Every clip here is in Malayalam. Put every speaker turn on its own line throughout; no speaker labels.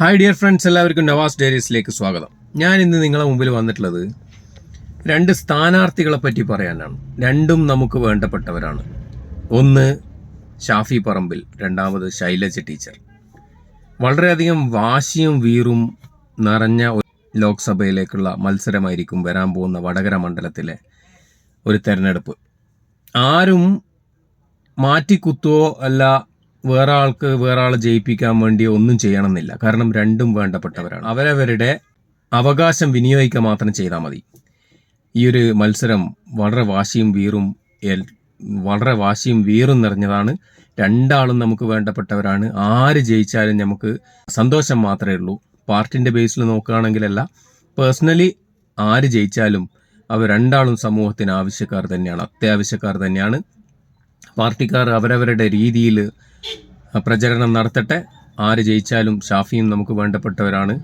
ഹായ് ഡിയർ ഫ്രണ്ട്സ് എല്ലാവർക്കും നവാസ് ഡയറീസിലേക്ക് സ്വാഗതം. ഞാൻ ഇന്ന് നിങ്ങളെ മുമ്പിൽ വന്നിട്ടുള്ളത് രണ്ട് സ്ഥാനാർത്ഥികളെ പറ്റി പറയാനാണ്. രണ്ടും നമുക്ക് വേണ്ടപ്പെട്ടവരാണ്. ഒന്ന് ഷാഫി പറമ്പിൽ രണ്ടാമത് ശൈലജ ടീച്ചർ. വളരെയധികം വാശിയും വീറും നിറഞ്ഞ ലോക്സഭയിലേക്കുള്ള മത്സരമായിരിക്കും വരാൻ പോകുന്ന വടകര മണ്ഡലത്തിലെ ഒരു തെരഞ്ഞെടുപ്പ്. ആരും മാറ്റിക്കുത്തുവോ അല്ല വേറെ ആൾക്ക് വേറെ ആളെ ജയിപ്പിക്കാൻ വേണ്ടി ഒന്നും ചെയ്യണമെന്നില്ല. കാരണം രണ്ടും വേണ്ടപ്പെട്ടവരാണ്. അവരവരുടെ അവകാശം വിനിയോഗിക്കുക മാത്രം ചെയ്താൽ മതി. ഈ ഒരു മത്സരം വളരെ വാശിയും വീറും വളരെ വാശിയും വീറും നിറഞ്ഞതാണ്. രണ്ടാളും നമുക്ക് വേണ്ടപ്പെട്ടവരാണ്. ആര് ജയിച്ചാലും നമുക്ക് സന്തോഷം മാത്രമേ ഉള്ളൂ. പാർട്ടിന്റെ ബേസിൽ നോക്കുകയാണെങ്കിലല്ല പേഴ്സണലി ആര് ജയിച്ചാലും അവർ രണ്ടാളും സമൂഹത്തിന് ആവശ്യക്കാർ തന്നെയാണ് അത്യാവശ്യക്കാർ തന്നെയാണ്. പാർട്ടിക്കാർ അവരവരുടെ രീതിയിൽ പ്രചരണം നടത്തട്ടെ. ആര് ജയിച്ചാലും ഷാഫിയും നമുക്ക് വേണ്ടപ്പെട്ടവരാണ്.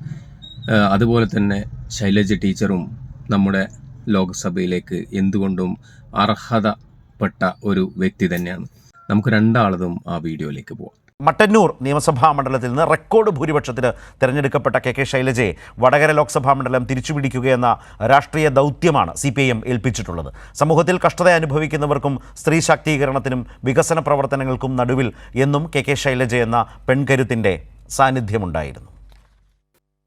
അതുപോലെ തന്നെ ശൈലജ ടീച്ചറും നമ്മുടെ ലോക്സഭയിലേക്ക് എന്തുകൊണ്ടും അർഹതപ്പെട്ട ഒരു വ്യക്തി തന്നെയാണ്. നമുക്ക് രണ്ടാളതും ആ വീഡിയോയിലേക്ക് പോവാം.
മട്ടന്നൂർ നിയമസഭാ മണ്ഡലത്തിൽ നിന്ന് റെക്കോർഡ് ഭൂരിപക്ഷത്തിന് തിരഞ്ഞെടുക്കപ്പെട്ട കെ കെ ശൈലജയെ വടകര ലോക്സഭാ മണ്ഡലം തിരിച്ചുപിടിക്കുകയെന്ന രാഷ്ട്രീയ ദൗത്യമാണ് സി പി ഐ എം ഏൽപ്പിച്ചിട്ടുള്ളത്. സമൂഹത്തിൽ കഷ്ടത അനുഭവിക്കുന്നവർക്കും സ്ത്രീ ശാക്തീകരണത്തിനും വികസന പ്രവർത്തനങ്ങൾക്കും നടുവിൽ എന്നും കെ കെ ശൈലജ എന്ന പെൺകരുത്തിന്റെ സാന്നിധ്യമുണ്ടായിരുന്നു.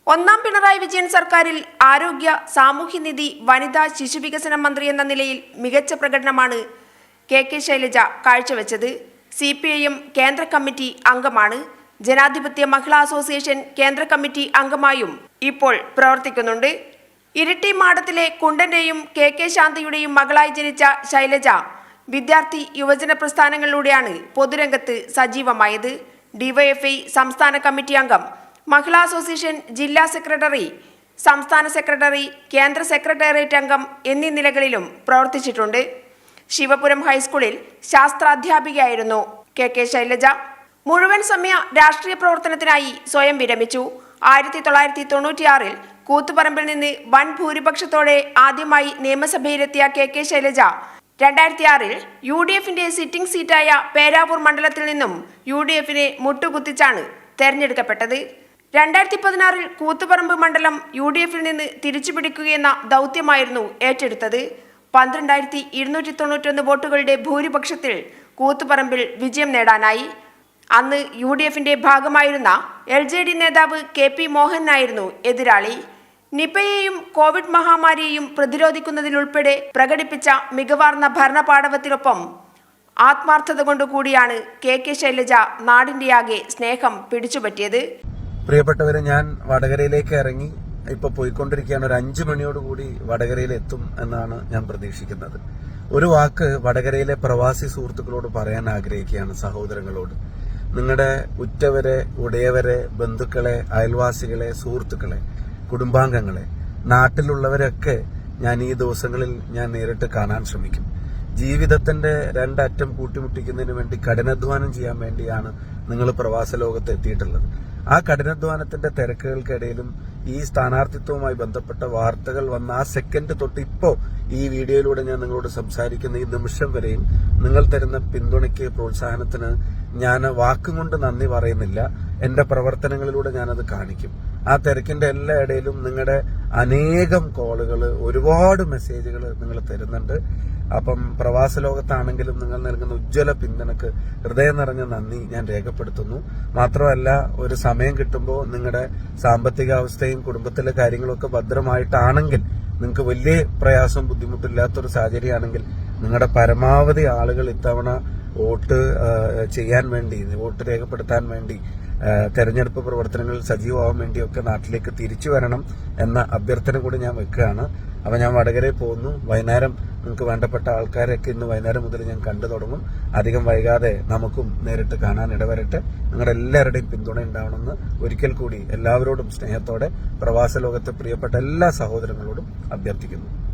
ഒന്നാം പിണറായി വിജയൻ സർക്കാരിൽ ആരോഗ്യ സാമൂഹ്യനിധി വനിതാ ശിശുവികസന മന്ത്രി എന്ന നിലയിൽ മികച്ച പ്രകടനമാണ് കെ കെ ശൈലജ കാഴ്ചവെച്ചത്. സി പി ഐ എം കേന്ദ്ര കമ്മിറ്റി അംഗമാണ്. ജനാധിപത്യ മഹിളാ അസോസിയേഷൻ കേന്ദ്ര കമ്മിറ്റി അംഗമായും ഇപ്പോൾ പ്രവർത്തിക്കുന്നുണ്ട്. ഇരിട്ടി മാടത്തിലെ കുണ്ടന്റെയും കെ കെ ശാന്തയുടെയും മകളായി ജനിച്ച ശൈലജ വിദ്യാർത്ഥി യുവജന പ്രസ്ഥാനങ്ങളിലൂടെയാണ് പൊതുരംഗത്ത് സജീവമായത്. ഡിവൈഎഫ്ഐ സംസ്ഥാന കമ്മിറ്റി അംഗം മഹിളാ അസോസിയേഷൻ ജില്ലാ സെക്രട്ടറി സംസ്ഥാന സെക്രട്ടറി കേന്ദ്ര സെക്രട്ടേറിയറ്റ് അംഗം എന്നീ നിലകളിലും പ്രവർത്തിച്ചിട്ടുണ്ട്. ശിവപുരം ഹൈസ്കൂളിൽ ശാസ്ത്രാധ്യാപികയായിരുന്നു കെ കെ ശൈലജ. മുഴുവൻ സമയ രാഷ്ട്രീയ പ്രവർത്തനത്തിനായി സ്വയം വിരമിച്ചു. ആയിരത്തി തൊള്ളായിരത്തി തൊണ്ണൂറ്റിയാറിൽ കൂത്തുപറമ്പിൽ നിന്ന് വൻ ഭൂരിപക്ഷത്തോടെ ആദ്യമായി നിയമസഭയിലെത്തിയ കെ കെ ശൈലജ. രണ്ടായിരത്തി ആറിൽ യു ഡി എഫിന്റെ സിറ്റിംഗ് സീറ്റായ പേരാവൂർ മണ്ഡലത്തിൽ നിന്നും യു ഡി എഫിനെ മുട്ടുകുത്തിച്ചാണ് തെരഞ്ഞെടുക്കപ്പെട്ടത്. രണ്ടായിരത്തി പതിനാറിൽ കൂത്തുപറമ്പ് മണ്ഡലം യു ഡി എഫിൽ നിന്ന് തിരിച്ചുപിടിക്കുകയെന്ന ദൗത്യമായിരുന്നു ഏറ്റെടുത്തത്. പന്ത്രണ്ടായിരത്തി ഇരുന്നൂറ്റി തൊണ്ണൂറ്റൊന്ന് വോട്ടുകളുടെ ഭൂരിപക്ഷത്തിൽ കൂത്തുപറമ്പിൽ വിജയം നേടാനായി. അന്ന് യു ഡി എഫിന്റെ ഭാഗമായിരുന്ന എൽ ജെ ഡി നേതാവ് കെ പി മോഹനായിരുന്നു എതിരാളി. നിപയെയും കോവിഡ് മഹാമാരിയെയും പ്രതിരോധിക്കുന്നതിലുൾപ്പെടെ പ്രകടിപ്പിച്ച മികവാർന്ന ഭരണപാടവത്തിനൊപ്പം ആത്മാർത്ഥത കൊണ്ടുകൂടിയാണ് കെ കെ ശൈലജ നാടിന്റെയാകെ സ്നേഹം പിടിച്ചുപറ്റിയത്.
പ്രിയപ്പെട്ടവരെ ഞാൻ വടകരയിലേക്ക് ഇറങ്ങി. ഇപ്പൊ പോയിക്കൊണ്ടിരിക്കുകയാണ്. ഒരു അഞ്ചു മണിയോട് കൂടി വടകരയിൽ എത്തും എന്നാണ് ഞാൻ പ്രതീക്ഷിക്കുന്നത്. ഒരു വാക്ക് വടകരയിലെ പ്രവാസി സുഹൃത്തുക്കളോട് പറയാൻ ആഗ്രഹിക്കുകയാണ് സഹോദരങ്ങളോട്. നിങ്ങളുടെ ഉറ്റവരെ ഉടയവരെ ബന്ധുക്കളെ അയൽവാസികളെ സുഹൃത്തുക്കളെ കുടുംബാംഗങ്ങളെ നാട്ടിലുള്ളവരൊക്കെ ഞാൻ ഈ ദിവസങ്ങളിൽ ഞാൻ നേരിട്ട് കാണാൻ ശ്രമിക്കും. ജീവിതത്തിന്റെ രണ്ടറ്റം കൂട്ടിമുട്ടിക്കുന്നതിന് വേണ്ടി കഠിനാധ്വാനം ചെയ്യാൻ വേണ്ടിയാണ് നിങ്ങൾ പ്രവാസ ലോകത്ത് എത്തിയിട്ടുള്ളത്. ആ കഠിനാധ്വാനത്തിന്റെ തിരക്കുകൾക്കിടയിലും ഈ സ്ഥാനാർത്ഥിത്വവുമായി ബന്ധപ്പെട്ട വാർത്തകൾ വന്ന ആ സെക്കൻഡ് തൊട്ട് ഇപ്പോ ഈ വീഡിയോയിലൂടെ ഞാൻ നിങ്ങളോട് സംസാരിക്കുന്ന ഈ നിമിഷം വരെയും നിങ്ങൾ തരുന്ന പിന്തുണയ്ക്ക് പ്രോത്സാഹനത്തിന് ഞാൻ വാക്കുകൊണ്ട് നന്ദി പറയുന്നില്ല. എന്റെ പ്രവർത്തനങ്ങളിലൂടെ ഞാനത് കാണിക്കും. ആ തിരക്കിന്റെ എല്ലാ ഇടയിലും നിങ്ങളുടെ അനേകം കോളുകൾ ഒരുപാട് മെസ്സേജുകൾ നിങ്ങൾ തരുന്നുണ്ട്. അപ്പം പ്രവാസ ലോകത്താണെങ്കിലും നിങ്ങൾ നൽകുന്ന ഉജ്ജ്വല പിന്തുണക്ക് ഹൃദയം നിറഞ്ഞ നന്ദി ഞാൻ രേഖപ്പെടുത്തുന്നു. മാത്രമല്ല ഒരു സമയം കിട്ടുമ്പോൾ നിങ്ങളുടെ സാമ്പത്തികാവസ്ഥയും കുടുംബത്തിലെ കാര്യങ്ങളൊക്കെ ഭദ്രമായിട്ടാണെങ്കിൽ നിങ്ങൾക്ക് വലിയ പ്രയാസവും ബുദ്ധിമുട്ടില്ലാത്തൊരു സാഹചര്യമാണെങ്കിൽ നിങ്ങളുടെ പരമാവധി ആളുകൾ ഇത്തവണ വോട്ട് ചെയ്യാൻ വേണ്ടി വോട്ട് രേഖപ്പെടുത്താൻ വേണ്ടി തെരഞ്ഞെടുപ്പ് പ്രവർത്തനങ്ങളിൽ സജീവമാവാൻ വേണ്ടിയൊക്കെ നാട്ടിലേക്ക് തിരിച്ചു വരണം എന്ന അഭ്യർത്ഥന കൂടി ഞാൻ വെക്കുകയാണ്. അപ്പൊ ഞാൻ വടകരയിൽ പോകുന്നു. വൈകുന്നേരം നിങ്ങൾക്ക് വേണ്ടപ്പെട്ട ആൾക്കാരെയൊക്കെ ഇന്ന് വൈകുന്നേരം മുതൽ ഞാൻ കണ്ടു തുടങ്ങും. അധികം വൈകാതെ നമുക്കും നേരിട്ട് കാണാൻ ഇടവരട്ടെ. നിങ്ങളുടെ എല്ലാവരുടെയും പിന്തുണ ഉണ്ടാവണമെന്ന് ഒരിക്കൽ കൂടി എല്ലാവരോടും സ്നേഹത്തോടെ പ്രവാസ ലോകത്തെ പ്രിയപ്പെട്ട എല്ലാ സഹോദരങ്ങളോടും അഭ്യർത്ഥിക്കുന്നു.